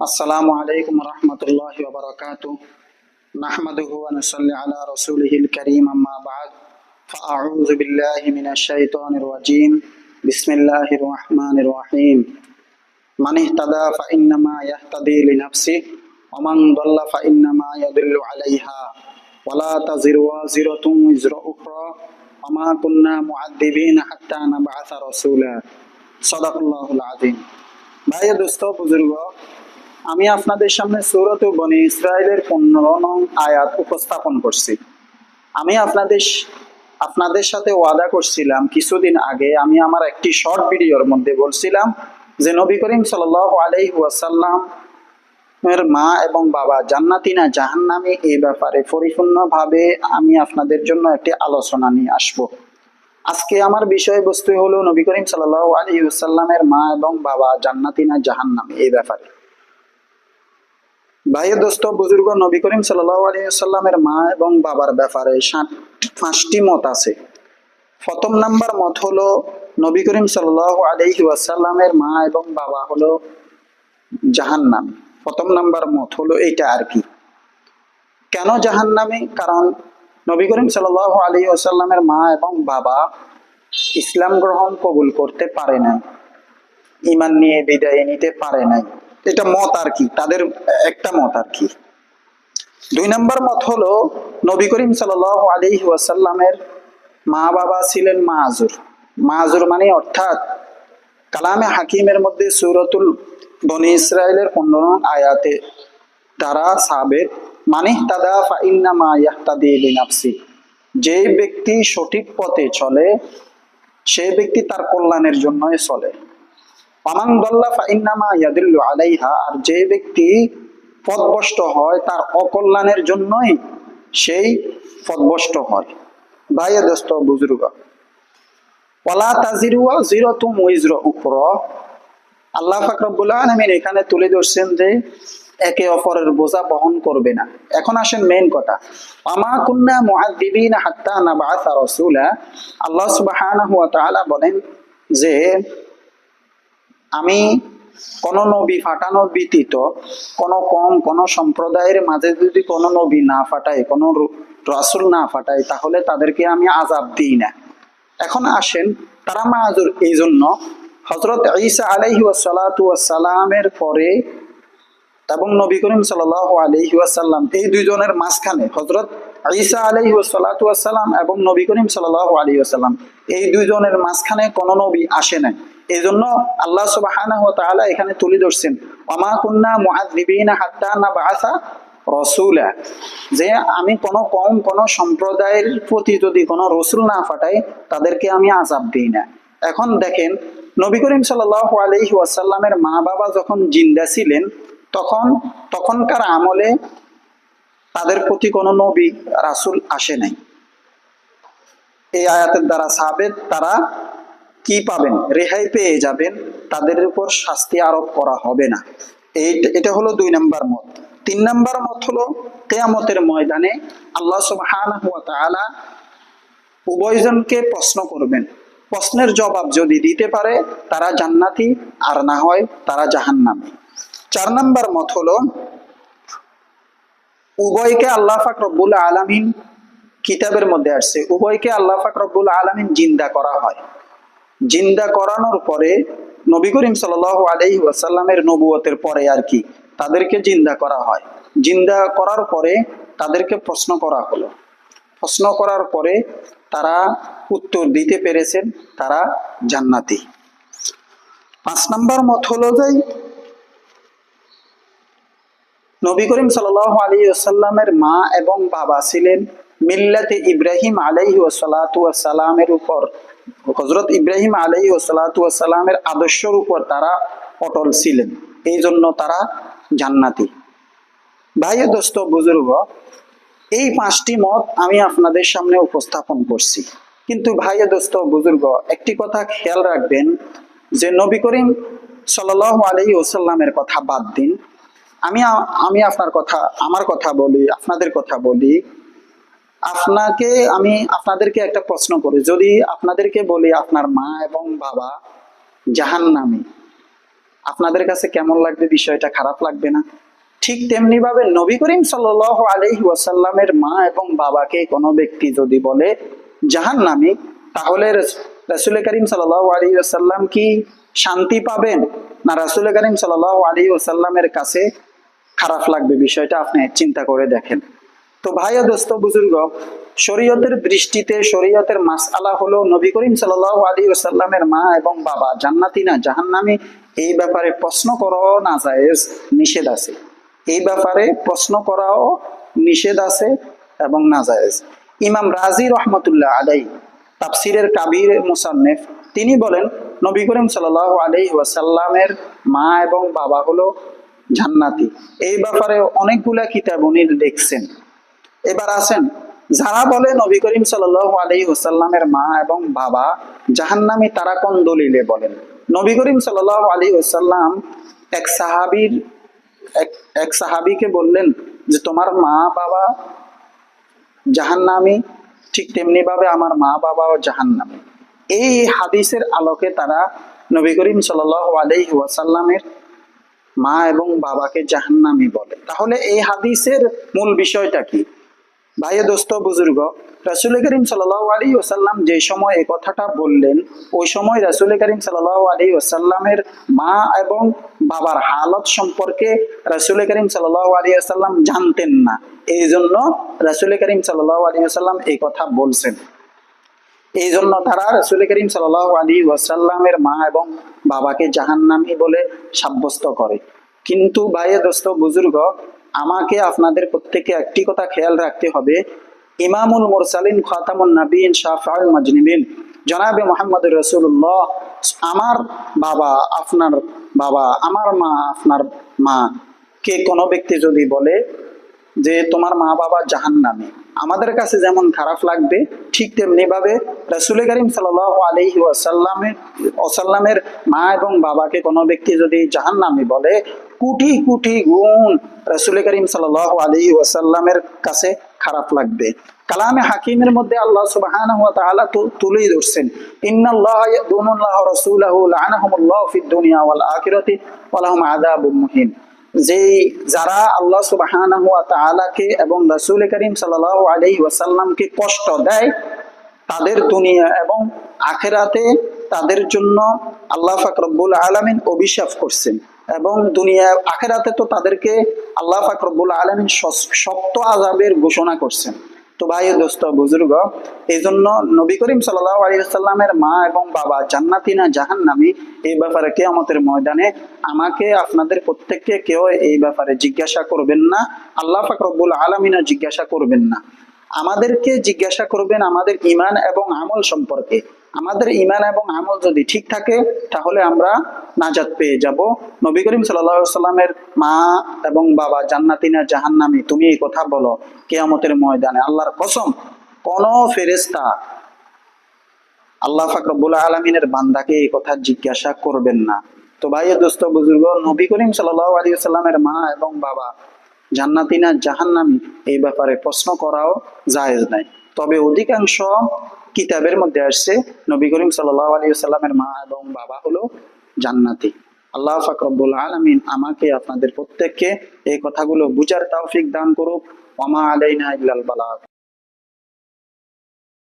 আসসালামু আলাইকুম রহমতুল্লাহ বারকাত নাহমাদুহু ওয়া নুসাল্লি আলা রাসূলিহিল কারীম, আম্মা বাদ। ফাআউযু বিল্লাহি মিনাশ শাইতানির রাজীম। বিসমিল্লাহির রহমানির রহিম। মান ইহতাদা ফাইন্নামা ইয়াহতাদি লিনাফসি ওয়া মান দাল্লা ফাইন্নামা ইয়াদুল্লু আলাইহা। ওয়ালা তাজিরু ওয়াজিরাতুন ইজরা উখরা। ওয়া মা কুন্না মুআদ্দিবিনা হাত্তা নাবআসা রাসূলা। সাদাকাল্লাহুল আযীম। ভাই দোস্ত, বুজুর্গ আমি আপনাদের সামনে সৌরত বনি ইসরায়েলের পনেরো নং আয়াত উপস্থাপন করছি। আমি আপনাদের আপনাদের সাথে ওয়াদা করছিলাম কিছুদিন আগে, আমি আমার একটি শর্ট ভিডিওর মধ্যে বলছিলাম যে নবী করিম সাল আলাই ওয়াসাল্লাম এর মা এবং বাবা জান্নাতি না জাহান্নামি, এই ব্যাপারে পরিপূর্ণভাবে আমি আপনাদের জন্য একটি আলোচনা নিয়ে আসব। আজকে আমার বিষয়বস্তু হলো নবী করিম সাল আলী সাল্লামের মা এবং বাবা জান্নাতি না জাহান্নামি, এই ব্যাপারে। ভাইয়ের দোস্ত, বুজুর্গ নবী করিম সাল্লাহ আলী সাল্লামের মা এবং বাবার ব্যাপারে পাঁচটি মত আছে। প্রথম নাম্বার মত হলো, নবী করিম সাল্লাহ আলহি ওয়াসাল্লামের মা এবং বাবা হলো জাহান জাহান্নাম। প্রথম নাম্বার মত হলো এইটা আর কি। কেন জাহান্নামে? কারণ নবী করিম সাল্লাহ আলী ওসাল্লামের মা এবং বাবা ইসলাম গ্রহণ কবুল করতে পারে নাই। ইমান নিয়ে বিদায় নিতে পারে নাই। এটা মত আর কি, তাদের একটা মত আর কি। দুই নম্বর মত হলো, নবী করিম সাল আলী ওয়াসাল্লামের মা বাবা ছিলেন মাহাজুর। মাহাজুর মানে অর্থাৎ কালামে হাকিমের মধ্যে সুরতুল বনি ইসরায়েলের পনেরো আয়াতে তারা সাবের মানে তাদা ফাইন্না মা ইয়াহতাদি লিনাফসি যে ব্যক্তি সঠিক পথে চলে, সেই ব্যক্তি তার কল্যাণের জন্যই চলে। অমাং দল্লা ফাইন্নামা ইয়াদিল্লু আলাইহা, আর যে ব্যক্তি পদভষ্ট হয় তার অকল্যাণের জন্যই সেই পদভষ্ট হয়। ভাইয়া দোস্ত, বুজরুগা। ওয়ালা তাজিরুয়া জিরাতুম উইজরা উখরা। আল্লাহ ফাকরাবুল আলমিন এখানে তুলে ধরছেন যে একে অপরের বোঝা বহন করবে না। এখন আসেন মেন কথা। আমা কুন্না মুআদ্দিবিনা হাত্তা নাবাআসা রাসূলা। আল্লাহ সুবহানাহু ওয়া তাআলা বলেন যে আমি কোন নবী ফাটানো ব্যতীত কোন কম, কোন সম্প্রদায়ের মাঝে যদি কোন নবী না ফাটাই কোন রাসুল না ফাটাই তাহলে তাদেরকে আমি আজাব দিই না। এখন আসেন তারা মাহাজুর এই জন্য হজরত ঈসা আলাইহি সালামের পরে এবং নবী করিম সাল আলহি ওয়াসাল্লাম এই দুইজনের মাঝখানে হজরত ঈসা আলহি সালাম এবং নবী করিম সাল আলী আসাল্লাম এই দুইজনের মাঝখানে কোন নবী আসে নাই। এই জন্য আল্লাহ সুবাহ এখানে তুলে ধরছেন অমা কুন্না মুআদ্দিবিনা হাত্তা না বাসা রসুলা যে আমি কোন কম কোন সম্প্রদায়ের প্রতি যদি কোনো রসুল না ফাটাই তাদেরকে আমি আজাব দিই না। এখন দেখেন, নবী করিম সাল আলহি মা বাবা যখন জিন্দা ছিলেন, তখন তখনকার আমলে তাদের প্রতি কোনো নবী, রাসুল আসে নাই। এই আয়াতের দ্বারা সাবেদ তারা কি পাবেন? রেহাই পেয়ে যাবেন। তাদের উপর শাস্তি আরোপ করা হবে না। এটা হলো দুই নাম্বার মত। তিন নাম্বার মত হলো কেয়ামতের ময়দানে আল্লাহ তাআলা উভয়জনকে প্রশ্ন করবেন। প্রশ্নের জবাব যদি দিতে পারে, তারা জান্নাতি, আর না হয় তারা জাহান্নামী। চার নাম্বার মত হলো, উভয়কে আল্লাহ ফাক রব্বুল আলমিন কিতাবের মধ্যে আসছে। উভয়কে আল্লাহ ফাক রব্বুল আলমিন জিন্দা করা হয়। জিন্দা করানোর পরে নবী করিম সাল আলহি ওয়াসাল্লামের নবুয়তের পরে আর কি তাদেরকে জিন্দা করা হয়। জিন্দা করার পরে তাদেরকে প্রশ্ন করা হলো। প্রশ্ন করার পরে তারা উত্তর দিতে পেরেছেন, তারা জান্নাতি। পাঁচ নম্বর মত হলো যাই নবী করিম সাল আলী আসাল্লামের মা এবং বাবা ছিলেন মিল্লাতে ইব্রাহিম আলাইহি সালামের উপর। হজরত ইব্রাহিম আলাইহি সালামের আদর্শের উপর তারা অটল ছিলেন। এই জন্য তারা জান্নাতি। ভাই দোস্ত, বুজুর্গ, এই পাঁচটি মত আমি আপনাদের সামনে উপস্থাপন করছি। কিন্তু ভাই দোস্ত, বুজুর্গ, একটি কথা খেয়াল রাখবেন যে নবী করিম সাল আলহি ওসাল্লামের কথা বাদ দিন। আমি আমি আপনার কথা, আমার কথা বলি, আপনাদের কথা বলি। আপনাকে আমি আপনাদেরকে একটা প্রশ্ন করি। যদি আপনাদেরকে বলি আপনার মা এবং বাবা জাহান নামে আপনাদের কাছে কেমন লাগবে? বিষয়টা খারাপ লাগবে না। ঠিক তেমনি ভাবে নবী করিম সাল আলহি ওয়াসাল্লামের মা এবং বাবাকে কোনো ব্যক্তি যদি বলে জাহান্নামী, তাহলে রসুল করিম সাল আলী ওসাল্লাম কি শান্তি পাবেন? না রসুল করিম সাল আলী ওসাল্লামের কাছে খারাপ লাগবে? বিষয়টা আপনি চিন্তা করে দেখেন। তো ভাই দোস্ত, বুজুর্গ, শরীয়তের দৃষ্টিতে শরীয়তের মাসআলা হলো নবী করিম সাল আলী ওসাল্লামের মা এবং বাবা। জান্নাতি না, জাহান্নামী? এই ব্যাপারে প্রশ্ন করাও না জায়েজ নিষেধ আছে। এই ব্যাপারে প্রশ্ন করাও নিষেধ আছে এবং না জায়েজ ইমাম রাজি রহমতুল্লাহ আলাই তাফসিরের কাবির মুসান্নেফ, তিনি বলেন, নবী করিম সাল আলাই ওয়াসাল্লামের মা এবং বাবা হলো জান্নাতি। এই ব্যাপারে অনেকগুলা কিতাব উনি লিখছেন। এবার আসেন। যারা বলে নবী করিম সাল আলী ওসাল্লামের মা এবং বাবা, জাহান্নামি তারা কোন দলিলে বলেন? নবী করিম সাল আলী ওসাল্লাম এক সাহাবির, এক সাহাবিকে বললেন যে, তোমার মা বাবা জাহান্নামি, ঠিক তেমনি ভাবে আমার মা বাবাও জাহান্নামি। এই হাদিসের আলোকে তারা নবী করিম সাল আলী ওয়াসাল্লামের মা এবং বাবাকে জাহান্নামি বলে। তাহলে এই হাদিসের মূল বিষয়টা কি? ভাই দোস্ত, বুজুর্গ, রাসুল করিম সাল আলী ওসাল্লাম যে সময় এই কথাটা বললেন, ওই সময় রাসুল করিম সাল আলী ওসাল্লামের মা এবং বাবার হালত সম্পর্কে রাসুল করিম সাল আলী আসাল্লাম জানতেন না। এই জন্য রাসুল করিম সাল আলী আসাল্লাম এই কথা বলছেন। এই জন্য তারা রসুল করিম সাল আলী ওয়াসাল্লামের মা এবং বাবাকে জাহান্নামি বলে সাব্যস্ত করে। কিন্তু ভাইয়ে দোস্ত, বুজুর্গ আমাকে আপনাদের প্রত্যেকে একটি কথা খেয়াল রাখতে হবে। ইমামুল মুরসালিন খাতামুল নবীন শাফাউল মাজনিবিন জনাবে মোহাম্মদ রসুল্লাহ আমার বাবা আপনার বাবা, আমার মা আপনার মা। কে কোনো ব্যক্তি যদি বলে যে তোমার মা বাবা জাহান্নামে। আমাদের কাছে যেমন খারাপ লাগবে, ঠিক তেমনি ভাবে রসুল করিম সাল আলহি ওয়াসাল্লামের ওসাল্লামের মা এবং বাবাকে কোনো ব্যক্তি যদি জাহান্নামি বলে, কোটি কোটি গুণ রসুল করিম সাল আলহি ওয়াসাল্লামের কাছে খারাপ লাগবে। কালামে হাকিমের মধ্যে আল্লাহ সুবহানাহু ওয়া তাআলা তুলেই ধরছেন, ইন্নাল্লাহ ইয়াদুনুল্লাহ রাসূলাহু, লানাহুমুল্লাহু ফিদ দুনিয়া ওয়াল আখিরাতি, ওয়া মুহিন যে যারা আল্লাহ সুবহানাহু তাআলাকে এবং রাসূল করিম সাল্লাল্লাহু আলাইহি ওয়াসাল্লামকে কষ্ট দেয়, তাদের দুনিয়া এবং আখেরাতে তাদের জন্য আল্লাহ ফাকরবুল আলমিন অভিশাপ করছেন এবং দুনিয়া, আখেরাতে তো তাদেরকে আল্লাহ ফাকরবুল আলামিন শক্ত আজাবের ঘোষণা করছেন। তো ভাই, দোস্ত, বুজুর্গ এই জন্য নবী করিম আলিয়াল্লামের মা এবং বাবা জান্নাতি না জাহান্নামি, এই ব্যাপারে কেয়ামতের ময়দানে আমাকে আপনাদের প্রত্যেককে কেউ এই ব্যাপারে জিজ্ঞাসা করবেন না। আল্লাহ ফাকরবুল আলমিনা জিজ্ঞাসা করবেন না। আমাদেরকে জিজ্ঞাসা করবেন আমাদের ইমান এবং আমল সম্পর্কে। আমাদের ইমান এবং আমল যদি ঠিক থাকে, তাহলে আমরা নাজাত পেয়ে যাব। নবী করিম সাল্লামের মা এবং বাবা জান্নাতিনা জাহান্নামি, তুমি এই কথা বলো, কেয়ামতের ময়দানে আল্লাহর কসম, কোন ফেরেস্তা আল্লাহ ফাকরবুল আলমিনের বান্দাকে এই কথা জিজ্ঞাসা করবেন না। তো ভাই দোস্ত, বুজুর্গ, নবী করিম সাল্লাহ আলী সাল্লামের মা এবং বাবা জান্নাতিনা জাহান্নামি, এই ব্যাপারে প্রশ্ন করাও জায়েজ নাই। তবে অধিকাংশ কিতাবের মধ্যে আসছে, নবী করিম সাল্লাহ আলী সাল্লামের মা এবং বাবা হলো জান্নাতি। আল্লাহ ফাকরবুল আলমিন আমাকে আপনাদের প্রত্যেককে এই কথাগুলো বুঝার তাওফিক দান করুক। ওমা আলাইনা ইল্লাল বালাগ